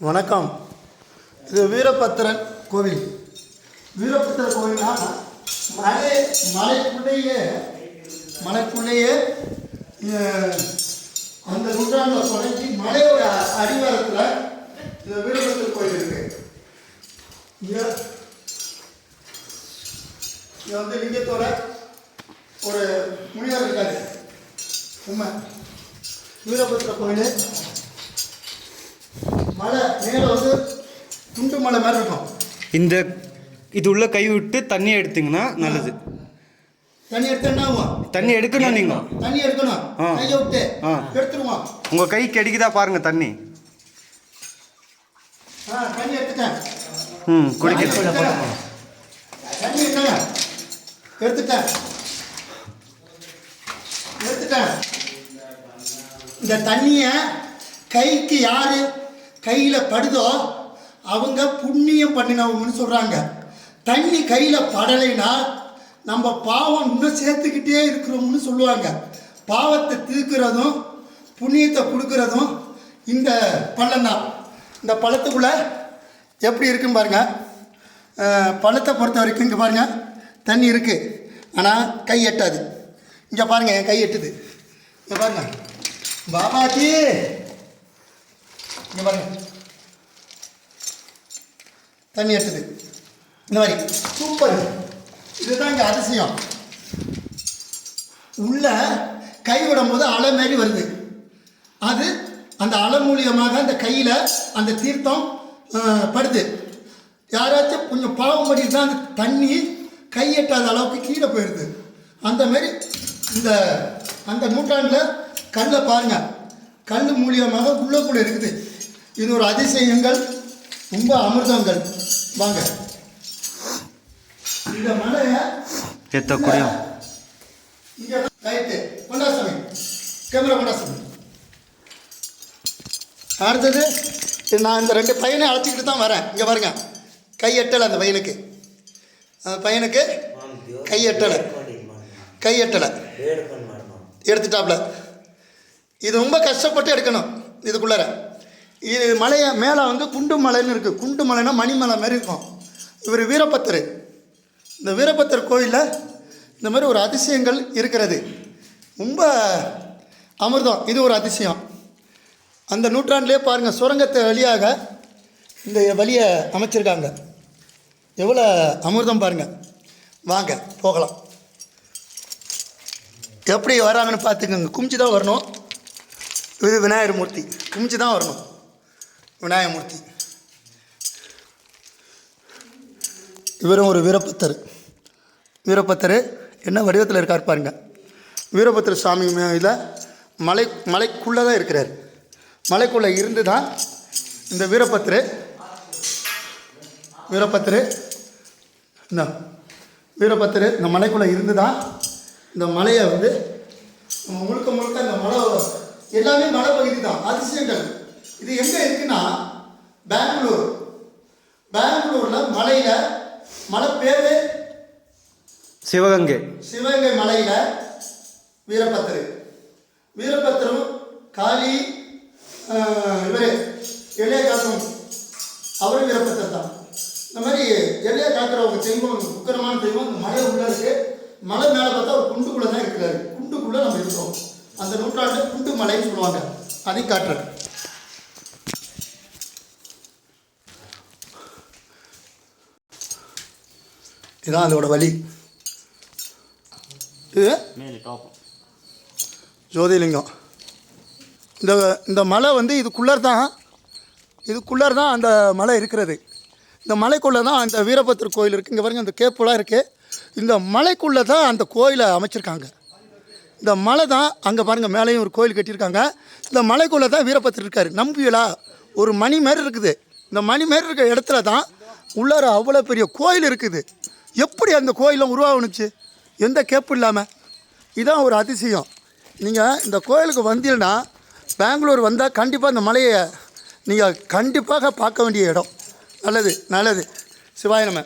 வணக்கம். இது வீரபத்திரன் கோவில். வீரபத்திர கோவில்னா மலை மலைக்குள்ளேயே மலைக்குள்ளேயே அந்த நூற்றாண்டில் தொடங்கி மலையோட அடிவாரத்தில் இந்த வீரபத்திர கோவில் இருக்கு. இங்கே இங்கே வந்து லிங்கத்தோட ஒரு முனிவர் இருக்காரு. உண்மை. வீரபத்திர கோயில் மலை மேலே வந்து குண்டு மலை மாதிரி இருக்கும். இந்த இது உள்ள கை விட்டு தண்ணி எடுத்தீங்கன்னா நல்லது. தண்ணி எடுத்து தண்ணி எடுக்கணும் நீங்க. தண்ணி எடுக்கணும். ஆ. கையை விட்டு ஆ. எடுத்துருவோம். உங்க கை கிடைக்குதா பாருங்க தண்ணி. ஆ தண்ணி எடுத்துட்டேன். ம் குடிக்கணும். தண்ணி எடுத்தேன் எடுத்துட்டேன். எடுத்துட்டேன். இந்த தண்ணியை கைக்கு யாரு கையில் படுதோ அவங்க புண்ணியம் பண்ணினவங்கன்னு சொல்கிறாங்க தண்ணி கையில் படலைன்னா நம்ம பாவம் இன்னும் சேர்த்துக்கிட்டே இருக்கிறோம்னு சொல்லுவாங்க. பாவத்தை தீர்க்கிறதும் புண்ணியத்தை கொடுக்கறதும் இந்த பள்ளம் தான். இந்த பழத்துக்குள்ளே எப்படி இருக்குன்னு பாருங்கள் பழத்தை பொறுத்த வரைக்கும் இங்கே பாருங்கள் தண்ணி இருக்குது ஆனால் கை எட்டாது. இங்கே பாருங்க என் கை எட்டுது. இங்கே பாருங்கள் பாபாஜி! இங்கே பாருங்க. தண்ணி எடுத்துது இந்த மாதிரி. சூப்பர் இதுதான் இங்கே அதிசயம். உள்ள கை விடும்போது அலை மாதிரி வருது. அது அந்த அலை மூலியமாக அந்த கையில் அந்த தீர்த்தம் படுது. யாராச்சும் கொஞ்சம் பாவம் பண்ணிட்டு அந்த தண்ணி கை எட்டாத அளவுக்கு கீழே போயிடுது. அந்த மாதிரி இந்த அந்த நூற்றாண்டில் கல்லை பாருங்கள் கல் மூலியமாக உள்ளக்குள்ளே இருக்குது. இது ஒரு அதிசயங்கள் ரொம்ப அமிர்தங்கள். வாங்க. இந்த மலையை இங்க ரைட்டு. கொண்டாசாமி. கேமரா கொண்டாசாமி. அடுத்தது நான் இந்த ரெண்டு பையனை அழைச்சிக்கிட்டு தான் வரேன். இங்கே பாருங்க. கை எட்டலை அந்த பையனுக்கு. அந்த பையனுக்கு கை எட்டலை கை எட்டலை எடுத்துட்டாப்ல. இது ரொம்ப கஷ்டப்பட்டு எடுக்கணும். இதுக்குள்ளார. இது மலையை மேலே வந்து குண்டு மலைன்னு இருக்குது குண்டு மலைனா மணிமலை மாதிரி இருக்கும். இவர் வீரபத்தர் இந்த வீரபத்தர் கோயிலில் இந்த மாதிரி ஒரு அதிசயங்கள் இருக்கிறது. ரொம்ப அமிர்தம். இது ஒரு அதிசயம். அந்த நூற்றாண்டிலே பாருங்கள் சுரங்கத்தை வழியாக இந்த வழியை அமைச்சிருக்காங்க. எவ்வளோ அமிர்தம் பாருங்கள் வாங்க போகலாம். எப்படி வராங்கன்னு பார்த்துக்கோங்க. குமிச்சு தான் வரணும். இது விநாயகர் மூர்த்தி. குமிச்சு தான் வரணும். விநாயகமூர்த்தி. இவரும் ஒரு வீரபத்தர். வீரபத்தர் என்ன வடிவத்தில் இருக்கார் பாருங்க. வீரபத்திர சாமி மேல மலை மலைக்குள்ளே தான் இருக்கிறார். மலைக்குள்ளே இருந்து தான் இந்த வீரபத்திர வீரபத்திர இந்த வீரபத்திர இந்த மலைக்குள்ளே இருந்து தான் இந்த மலையை வந்து நம்ம முழுக்க முழுக்க இந்த மலை எல்லாமே மலை பகுதி தான் அதிசயங்கள். இது எங்கே இருக்குன்னா பெங்களூர். பெங்களூரில் மலையில் மலை பேர் சிவகங்கை. சிவகங்கை மலையில் வீரபத்திரர் வீரபத்திரம் காளி இவர் எல்லையை காக்கும். அவரும் வீரபத்திரர் தான். இந்த மாதிரி எல்லையை காக்கிறவங்க தெய்வம் உக்கரமான தெய்வம் இந்த மலை உள்ள இருக்கு. மலை மேலே பார்த்தா ஒரு குண்டுக்குள்ளே தான் இருக்கிறாரு. குண்டுக்குள்ளே நம்ம இருக்கிறோம் அந்த நூற்றாண்டு குண்டு மலைன்னு சொல்லுவாங்க. அதையும் காட்டுறேன். இதுதான் அதோட வழி இது ஜோதிலிங்கம். இந்த இந்த மலை வந்து இதுக்குள்ளார் தான் இதுக்குள்ளார் தான் அந்த மலை இருக்கிறது. இந்த மலைக்குள்ளே தான் அந்த வீரபத்திர கோயில் இருக்குது இங்கே பாருங்க அந்த கேப்புலாம் இருக்குது இந்த மலைக்குள்ளே தான் அந்த கோயிலை அமைச்சிருக்காங்க. இந்த மலை தான் அங்கே பாருங்கள் மேலேயும் ஒரு கோயில் கட்டியிருக்காங்க. இந்த மலைக்குள்ளே தான் வீரபத்திரர் இருக்கார். நம்புவீங்களா ஒரு மணி மாதிரி இருக்குது. இந்த மணி மாதிரி இருக்கிற இடத்துல தான் உள்ளார அவ்வளோ பெரிய கோயில் இருக்குது. எப்படி அந்த கோயிலும் உருவாகுனுச்சு? எந்த கேப்பு இல்லாமல் இதான் ஒரு அதிசயம். நீங்கள் இந்த கோயிலுக்கு வந்தீங்கன்னா பெங்களூர் வந்தால் கண்டிப்பாக இந்த மலையை நீங்கள் கண்டிப்பாக பார்க்க வேண்டிய இடம். நல்லது நல்லது. சிவாய நம்ம